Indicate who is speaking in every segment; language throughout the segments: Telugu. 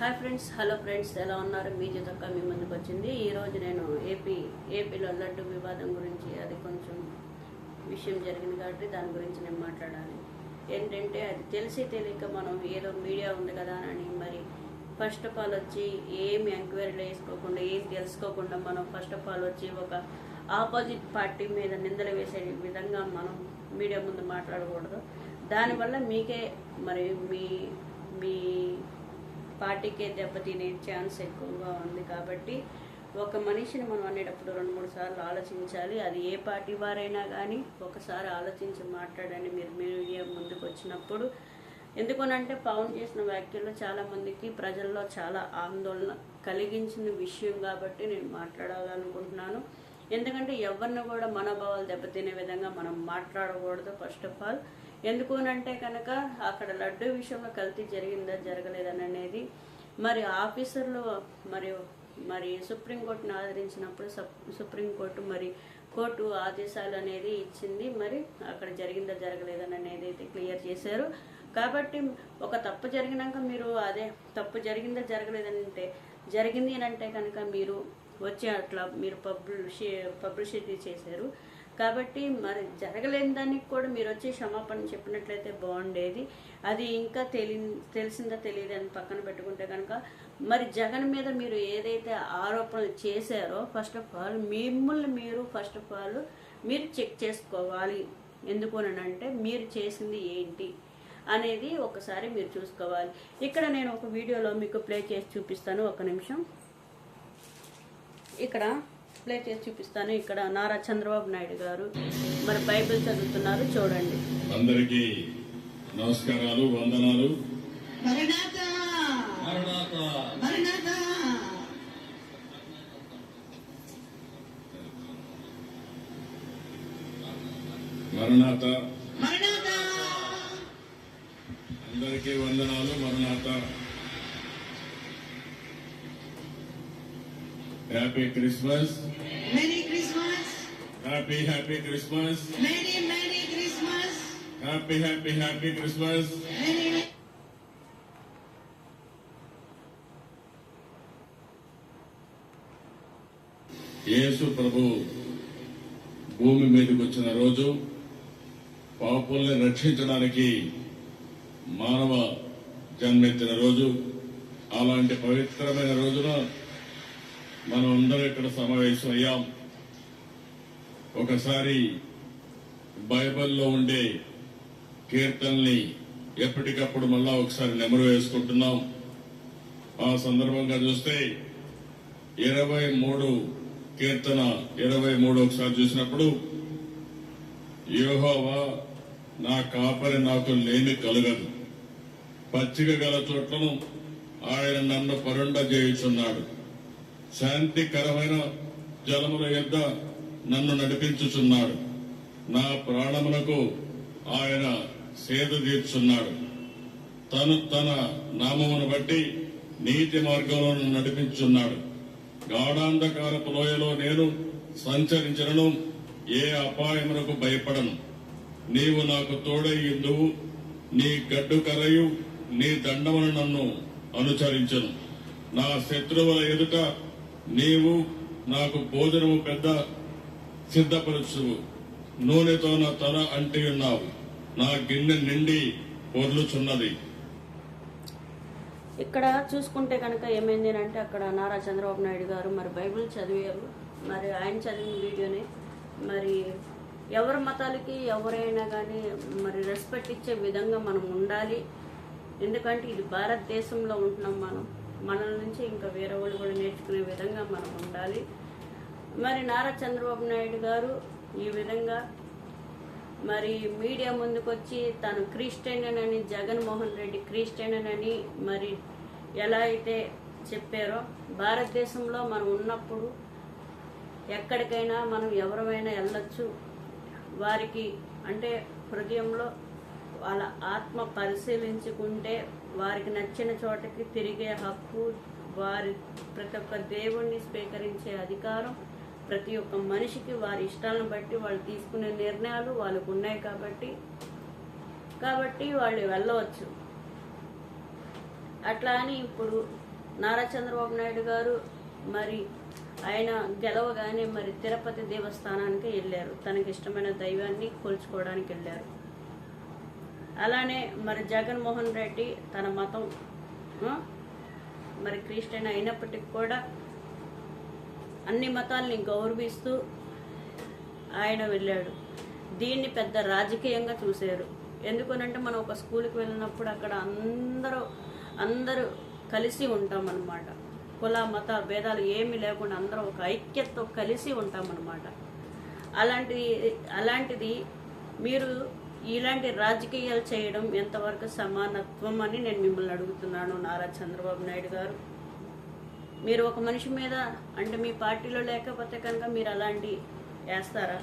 Speaker 1: హాయ్ ఫ్రెండ్స్ హలో ఫ్రెండ్స్ ఎలా ఉన్నారు? మీ జతక్క మీ ముందుకు వచ్చింది. ఈరోజు నేను ఏపీ ఏపీలో లడ్డు వివాదం గురించి అది కొంచెం విషయం జరిగింది కాబట్టి దాని గురించి నేను మాట్లాడాలి. ఏంటంటే అది తెలిసి తెలియక మనం ఏదో మీడియా ఉంది కదా అని మరి ఫస్ట్ ఆఫ్ ఆల్ వచ్చి ఏమి ఎంక్వైరీలు వేసుకోకుండా ఏం తెలుసుకోకుండా మనం ఫస్ట్ ఆఫ్ ఆల్ వచ్చి ఒక ఆపోజిట్ పార్టీ మీద నిందలు వేసే విధంగా మనం మీడియా ముందు మాట్లాడకూడదు. దానివల్ల మీకే మరి మీ మీ పార్టీకే దెబ్బతినే ఛాన్స్ ఎక్కువగా ఉంది కాబట్టి ఒక మనిషిని మనం అనేటప్పుడు రెండు మూడు సార్లు ఆలోచించాలి. అది ఏ పార్టీ వారైనా కానీ ఒకసారి ఆలోచించి మాట్లాడండి. మీరు మీడియా ముందుకు వచ్చినప్పుడు ఎందుకనంటే పవన్ చేసిన వ్యాఖ్యలు చాలామందికి ప్రజల్లో చాలా ఆందోళన కలిగించిన విషయం కాబట్టి నేను మాట్లాడాలనుకుంటున్నాను. ఎందుకంటే ఎవరిని కూడా మనోభావాలు దెబ్బతినే విధంగా మనం మాట్లాడకూడదు. ఫస్ట్ ఆఫ్ ఆల్ ఎందుకు అంటే కనుక అక్కడ లడ్డు విషయంలో కల్తీ జరిగిందా జరగలేదని అనేది మరి ఆఫీసర్లు మరియు మరి సుప్రీంకోర్టును ఆదరించినప్పుడు సప్- సుప్రీంకోర్టు మరి కోర్టు ఆదేశాలు అనేది ఇచ్చింది. మరి అక్కడ జరిగిందా జరగలేదని అనేది అయితే క్లియర్ చేశారు. కాబట్టి ఒక తప్పు జరిగినాక మీరు అదే తప్పు జరిగిందా జరగలేదని అంటే జరిగింది అని అంటే కనుక మీరు వచ్చి అట్లా మీరు పబ్లిషి పబ్లిసిటీ చేశారు. కాబట్టి మరి జరగలేని దానికి కూడా మీరు వచ్చి క్షమాపణ చెప్పినట్లయితే బాగుండేది. అది ఇంకా తెలి తెలిసిందా తెలియదని పక్కన పెట్టుకుంటే కనుక మరి జగన్ మీద మీరు ఏదైతే ఆరోపణలు చేశారో ఫస్ట్ ఆఫ్ ఆల్ మిమ్మల్ని మీరు ఫస్ట్ ఆఫ్ ఆల్ మీరు చెక్ చేసుకోవాలి. ఎందుకు అని అంటే మీరు చేసింది ఏంటి అనేది ఒకసారి మీరు చూసుకోవాలి. ఇక్కడ నేను ఒక వీడియోలో మీకు ప్లే చేసి చూపిస్తాను. ఒక నిమిషం. ఇక్కడ ప్లే చేసి చూపిస్తాను. ఇక్కడ నారా చంద్రబాబు నాయుడు గారు మరి బైబిల్ చదువుతున్నారు. చూడండి.
Speaker 2: అందరికీ నమస్కారాలు వందనాలు.
Speaker 3: మరణాత.
Speaker 2: అందరికీ వందనాలు మరణాత. Happy Christmas
Speaker 3: merry Christmas
Speaker 2: happy happy Christmas
Speaker 3: merry merry Christmas
Speaker 2: happy happy happy Christmas యేసు ప్రభు భూమి మీదకి వచ్చిన రోజు పాపుల్ని రక్షించడానికి మానవ జన్మెత్తిన రోజు. అలాంటి పవిత్రమైన రోజున మనం అందరం ఇక్కడ సమావేశం అయ్యాం ఒకసారి బైబిల్లో ఉండే కీర్తనని ఎప్పటికప్పుడు మళ్ళా ఒకసారి నెమరు వేసుకుంటున్నాం. ఆ సందర్భంగా చూస్తే ఇరవై మూడు కీర్తన ఇరవై మూడు ఒకసారి చూసినప్పుడు యోహోవా నా కాపరి నాకు లేమి కలగదు. పచ్చిక గల చోట్లను ఆయన నన్ను పరుండ చేయుచున్నాడు శాంతికరమైన జలముల యొక్క నన్ను నడిపించుచున్నాడు. నా ప్రాణములకు ఆయన సేద తీర్చున్నాడు. తను తన నామమును బట్టి నీతి మార్గంలో నడిపించున్నాడు. గాఢాంధకారపు లోయలో నేను సంచరించను ఏ అపాయమునకు భయపడను. నీవు నాకు తోడయ్యిందువు నీ గడ్డు కరయు నీ దండమును నన్ను అనుసరించను నా శత్రువుల ఎదుట నీవు నాకు భోజనము పెద్ద సిద్ధపరచువు నూనెతో నా తల అంటి ఉన్నావు. నా గిన్నె నిండి పొర్లుచున్నది.
Speaker 1: ఇక్కడ చూసుకుంటే కనుక ఏమైంది అంటే అక్కడ నారా చంద్రబాబు నాయుడు గారు మరి బైబిల్ చదివారు. మరి ఆయన చదివిన వీడియోని. మరి ఎవరి మతాలకి ఎవరైనా కానీ మరి రెస్పెక్ట్ ఇచ్చే విధంగా మనం ఉండాలి. ఎందుకంటే ఇది భారతదేశంలో ఉంటున్నాం మనం. మనల నుంచి ఇంకా వేరే వాళ్ళు కూడా నేర్చుకునే విధంగా మనం ఉండాలి. మరి నారా చంద్రబాబు నాయుడు గారు ఈ విధంగా మరి మీడియా ముందుకొచ్చి తను క్రిస్టియన్ అని జగన్మోహన్ రెడ్డి క్రిస్టియన్ అని మరి ఎలా అయితే చెప్పారో భారతదేశంలో మనం ఉన్నప్పుడు ఎక్కడికైనా మనం ఎవరమైనా వెళ్ళొచ్చు. వారికి అంటే హృదయంలో వాళ్ళ ఆత్మ పరిశీలించుకుంటే వారికి నచ్చిన చోటకి తిరిగే హక్కు వారి ప్రతి ఒక్క దేవుణ్ణి స్వీకరించే అధికారం ప్రతి ఒక్క మనిషికి వారి ఇష్టాలను బట్టి వాళ్ళు తీసుకునే నిర్ణయాలు వాళ్ళకు ఉన్నాయి కాబట్టి కాబట్టి వాళ్ళు వెళ్ళవచ్చు. అట్లా అని ఇప్పుడు నారా చంద్రబాబు నాయుడు గారు మరి ఆయన గెలవగానే మరి తిరుపతి దేవస్థానానికి వెళ్ళారు. తనకి ఇష్టమైన దైవాన్ని కొలుచుకోవడానికి వెళ్ళారు. అలానే మరి జగన్మోహన్ రెడ్డి తన మతం మరి క్రిస్టియన్ అయినప్పటికీ కూడా అన్ని మతాల్ని గౌరవిస్తూ ఆయన వెళ్ళాడు. దీన్ని పెద్ద రాజకీయంగా చూశారు. ఎందుకనంటే మనం ఒక స్కూల్కి వెళ్ళినప్పుడు అక్కడ అందరూ అందరూ కలిసి ఉంటాం అన్నమాట కుల మత భేదాలు ఏమీ లేకుండా అందరూ ఒక ఐక్యతతో కలిసి ఉంటామన్నమాట. అలాంటిది అలాంటి అలాంటిది మీరు ఇలాంటి రాజకీయాలు చేయడం ఎంతవరకు సమానత్వం అని నేను మిమ్మల్ని అడుగుతున్నాను నారా చంద్రబాబు నాయుడు గారు. మీరు ఒక మనిషి మీద అంటే మీ పార్టీలో లేకపోతే కనుక మీరు అలాంటి వేస్తారా?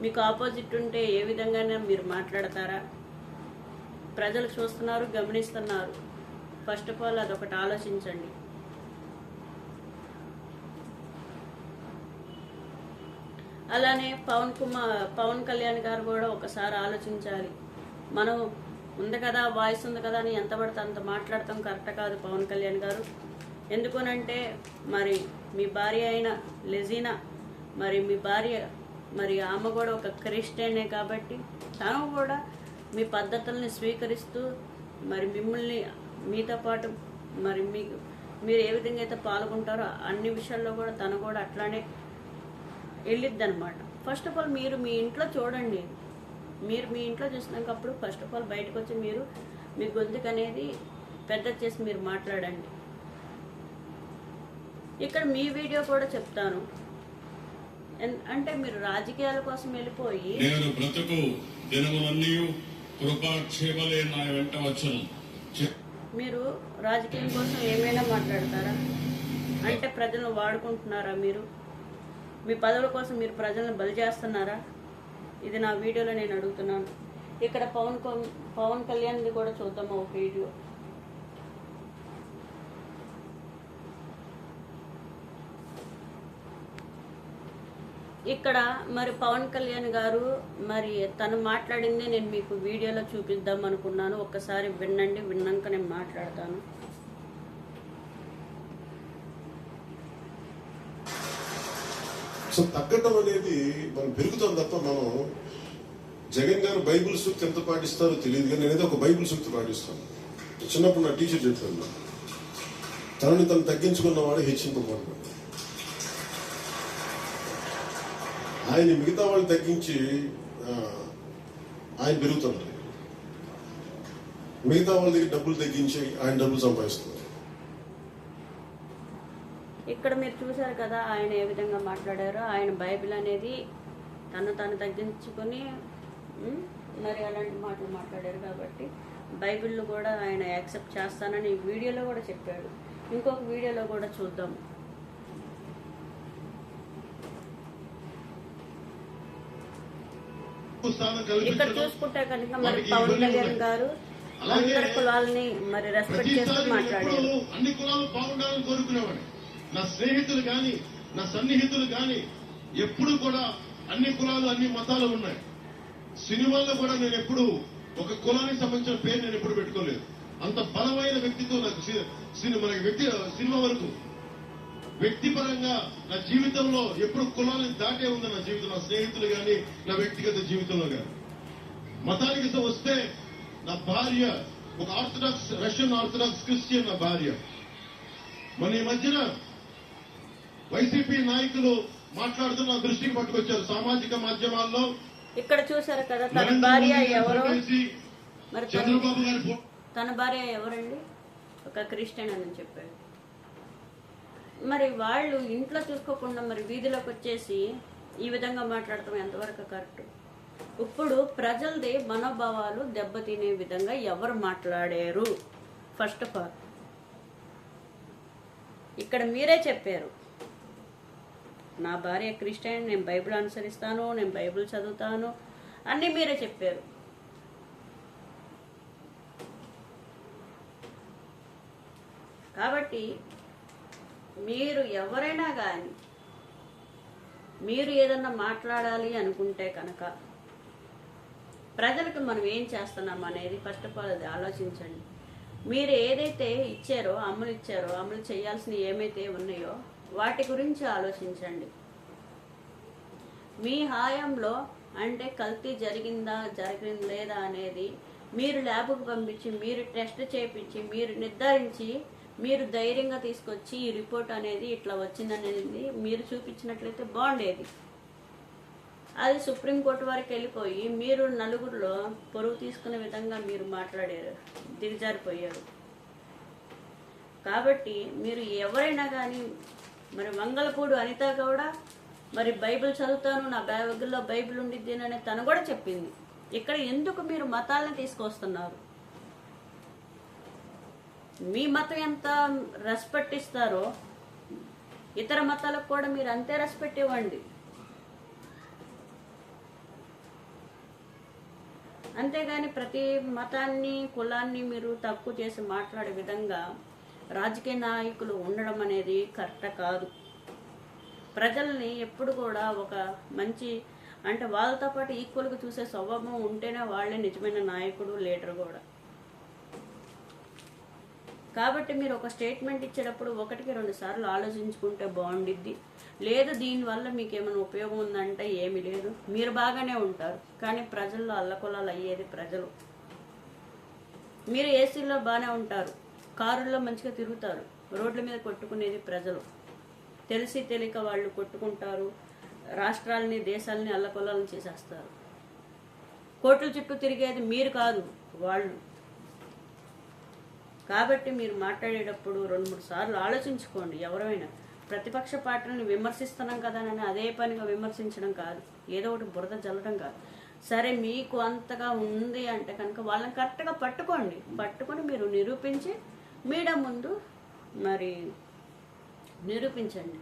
Speaker 1: మీకు ఆపోజిట్ ఉంటే ఏ విధంగానే మీరు మాట్లాడతారా? ప్రజలు చూస్తున్నారు గమనిస్తున్నారు. ఫస్ట్ ఆఫ్ ఆల్ అదొకటి ఆలోచించండి. అలానే పవన్ కుమార్ పవన్ కళ్యాణ్ గారు కూడా ఒకసారి ఆలోచించాలి. మనం ఉంది కదా వాయిస్ ఉంది కదా అని ఎంత పడితే అంత మాట్లాడతాం కరెక్ట్ కాదు పవన్ కళ్యాణ్ గారు. ఎందుకనంటే మరి మీ భార్య అయిన లెజీనా మరి మీ భార్య మరి ఆమె కూడా ఒక క్రిస్టియనే కాబట్టి తను కూడా మీ పద్ధతుల్ని స్వీకరిస్తూ మరి మిమ్మల్ని మీతో పాటు మరి మీకు మీరు ఏ విధంగా అయితే పాల్గొంటారో అన్ని విషయాల్లో కూడా తను కూడా అట్లానే వెళ్ళిద్ది అనమాట ఫస్ట్ ఆఫ్ ఆల్ మీరు మీ ఇంట్లో చూడండి. మీరు మీ ఇంట్లో చూసినాకప్పుడు ఫస్ట్ ఆఫ్ ఆల్ బయటకు వచ్చి మీరు మీ గొంతుకు అనేది పెద్ద చేసి మీరు మాట్లాడండి. ఇక్కడ మీ వీడియో కూడా చెప్తాను. అంటే మీరు రాజకీయాల కోసం వెళ్ళిపోయి
Speaker 2: నేను బ్రతుకు దినములన్నీ కృపాక్షేమలే నా వెంట వచ్చును. చె-
Speaker 1: మీరు రాజకీయం కోసం ఏమైనా మాట్లాడతారా? అంటే ప్రజలను వాడుకుంటున్నారా మీరు? మీ పదవుల కోసం మీరు ప్రజలను బలి చేస్తున్నారా? ఇది నా వీడియోలో నేను అడుగుతున్నాను. ఇక్కడ పవన్ పవన్ కళ్యాణ్ది కూడా చూద్దాం ఒక వీడియో. ఇక్కడ మరి పవన్ కళ్యాణ్ గారు మరి తను మాట్లాడింది నేను మీకు వీడియోలో చూపిద్దాం అనుకున్నాను. ఒక్కసారి వినండి విన్నాక నేను మాట్లాడతాను.
Speaker 4: సో తగ్గటం అనేది మనం పెరుగుతాం తప్ప మనం జగన్ గారు బైబిల్ సూక్తి ఎంత పాటిస్తారో తెలియదు కానీ నేనైతే ఒక బైబిల్ సూక్తి పాటిస్తాను. చిన్నప్పుడు నా టీచర్ చెప్పాను తనని తను తగ్గించుకున్నవాడు హెచ్చింపబడు ఆయన మిగతా వాళ్ళు తగ్గించి ఆయన పెరుగుతున్నారు మిగతా వాళ్ళ దగ్గర డబ్బులు తగ్గించి ఆయన డబ్బులు సంపాదిస్తున్నారు
Speaker 1: ఇక్కడ మీరు చూశారు కదా ఆయన ఏ విధంగా మాట్లాడారో ఆయన బైబిల్ అనేది తను తను తగ్గించుకొని మరి అలాంటి మాటలు మాట్లాడారు కాబట్టి బైబిల్ కూడా ఆయన యాక్సెప్ట్ చేస్తానని ఈ వీడియోలో కూడా చెప్పాడు. ఇంకొక వీడియోలో కూడా చూద్దాం. ఇక్కడ చూసుకుంటే కనుక మరి పవన్ కళ్యాణ్. గారు అందరి కులాలని మరి రెస్పెక్ట్ చేస్తూ మాట్లాడారు.
Speaker 5: అన్ని కులాలు బాగుండాలని కోరుకునేవాడిని నా స్నేహితులు గాని నా సన్నిహితులు గాని ఎప్పుడు కూడా అన్ని కులాలు అన్ని మతాలు ఉన్నాయి. సినిమాల్లో కూడా నేను ఎప్పుడు ఒక కులానికి సంబంధించిన పేరు నేను ఎప్పుడు పెట్టుకోలేదు. అంత బలమైన వ్యక్తితో నాకు మనకి వ్యక్తి సినిమా వరకు. వ్యక్తిపరంగా నా జీవితంలో ఎప్పుడు కులాన్ని దాటే ఉంది నా జీవితం. నా స్నేహితులు కానీ నా వ్యక్తిగత జీవితంలో కానీ. మతానికి వస్తే నా భార్య ఒక ఆర్థడాక్స్ రష్యన్ ఆర్థడాక్స్ క్రిస్టియన్ నా భార్య. మన ఈ మధ్యన వైసీపీ నాయకులు మాట్లాడుతూ నా దృష్టికి పట్టుకొచ్చారు సామాజిక మాధ్యమాల్లో.
Speaker 1: ఇక్కడ చూశారు కదా తన భార్య ఎవరో? మరి
Speaker 5: చంద్రబాబు గారి
Speaker 1: తన భార్య ఎవరండి? ఒక క్రిస్టియన్ అని చెప్పాడు. మరి వాళ్ళు ఇంట్లో చూసుకోకుండా మరి వీధిలోకి వచ్చేసి ఈ విధంగా మాట్లాడటం ఎంతవరకు కరెక్ట్? ఇప్పుడు ప్రజలది మనోభావాలు దెబ్బతినే విధంగా ఎవరు మాట్లాడారు? ఫస్ట్ ఆఫ్ ఆల్ ఇక్కడ మీరే చెప్పారు. నా భార్య క్రిస్టియన్ నేను బైబిల్ అనుసరిస్తాను నేను బైబిల్ చదువుతాను అన్నీ మీరే చెప్పారు. కాబట్టి మీరు ఎవరైనా కానీ మీరు ఏదన్నా మాట్లాడాలి అనుకుంటే కనుక ప్రజలకు మనం ఏం చేస్తున్నాం అనేది ఫస్ట్ ఆఫ్ ఆల్ అది ఆలోచించండి. మీరు ఏదైతే ఇచ్చారో అమలు ఇచ్చారో అమలు చేయాల్సిన ఏమైతే ఉన్నాయో వాటి గురించి ఆలోచించండి. మీ హాయంలో అంటే కల్తీ జరిగిందా జరిగింది లేదా అనేది మీరు ల్యాబ్కు పంపించి మీరు టెస్ట్ చేయించి మీరు నిర్ధారించి మీరు ధైర్యంగా తీసుకొచ్చి ఈ రిపోర్ట్ అనేది ఇట్లా వచ్చిందనేది మీరు చూపించినట్లయితే బాగుండేది. అది సుప్రీంకోర్టు వరకు వెళ్ళిపోయి మీరు నలుగురిలో పొరుగు తీసుకునే విధంగా మీరు మాట్లాడారు దిగజారిపోయారు. కాబట్టి మీరు ఎవరైనా కానీ మరి మంగళపూడు అనిత కూడా మరి బైబిల్ చదువుతాను నా బ్యాగుల్లో బైబిల్ ఉండిద్ది అని తను కూడా చెప్పింది. ఇక్కడ ఎందుకు మీరు మతాలను తీసుకొస్తున్నారు? మీ మతం ఎంత రెస్పెక్ట్ ఇస్తారో ఇతర మతాలకు కూడా మీరు అంతే రెస్పెక్ట్ ఇవ్వండి. అంతేగాని ప్రతి మతాన్ని కులాన్ని మీరు తక్కువ చేసి మాట్లాడే విధంగా రాజకీయ నాయకులు ఉండడం అనేది కరెక్ట్ కాదు. ప్రజల్ని ఎప్పుడు కూడా ఒక మంచి అంటే వాళ్ళతో పాటు ఈక్వల్గా చూసే స్వభావం ఉంటేనే వాళ్ళే నిజమైన నాయకుడు లీడర్ కూడా. కాబట్టి మీరు ఒక స్టేట్మెంట్ ఇచ్చేటప్పుడు ఒకటికి రెండు సార్లు ఆలోచించుకుంటే బాగుండిద్ది. లేదు దీనివల్ల మీకు ఏమైనా ఉపయోగం ఉందంటే ఏమి లేదు. మీరు బాగానే ఉంటారు కానీ ప్రజల్లో అల్లకొలాలు అయ్యేది ప్రజలు. మీరు ఏసీలో బాగానే ఉంటారు. కారుల్లో మంచిగా తిరుగుతారు. రోడ్ల మీద కొట్టుకునేది ప్రజలు. తెలిసి తెలియక వాళ్ళు కొట్టుకుంటారు. రాష్ట్రాలని దేశాలని అల్లకొల్లాలని చేసేస్తారు. కోట్ల చుట్టూ తిరిగేది మీరు కాదు వాళ్ళు. కాబట్టి మీరు మాట్లాడేటప్పుడు రెండు మూడు సార్లు ఆలోచించుకోండి ఎవరైనా. ప్రతిపక్ష పార్టీని విమర్శిస్తున్నాం కదా అని అదే పనిగా విమర్శించడం కాదు. ఏదో ఒకటి బురద జల్లడం కాదు. సరే మీకు అంతగా ఉంది అంటే కనుక వాళ్ళని కరెక్ట్గా పట్టుకోండి. పట్టుకొని మీరు నిరూపించి మీడియా ముందు మరి నిరూపించండి.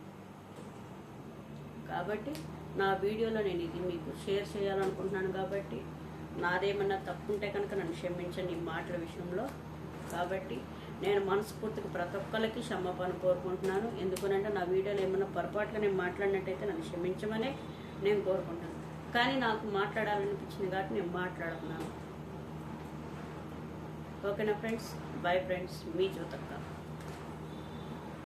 Speaker 1: కాబట్టి నా వీడియోలో నేను ఇది మీకు షేర్ చేయాలనుకుంటున్నాను కాబట్టి నాదేమన్నా తప్పు ఉంటే కనుక నన్ను క్షమించండి ఈ మాటల విషయంలో. కాబట్టి నేను మనస్ఫూర్తికి ప్రతి ఒక్కరికి క్షమాపణ కోరుకుంటున్నాను. ఎందుకనంటే నా వీడియోలో ఏమన్నా పొరపాటుగా నేను మాట్లాడినట్టయితే నన్ను క్షమించమనే నేను కోరుకుంటాను కానీ నాకు మాట్లాడాలనిపించింది కాబట్టి నేను మాట్లాడుతున్నాను. ఓకేనా ఫ్రెండ్స్ బాయ్ ఫ్రెండ్స్ మీ జ్యోతక్క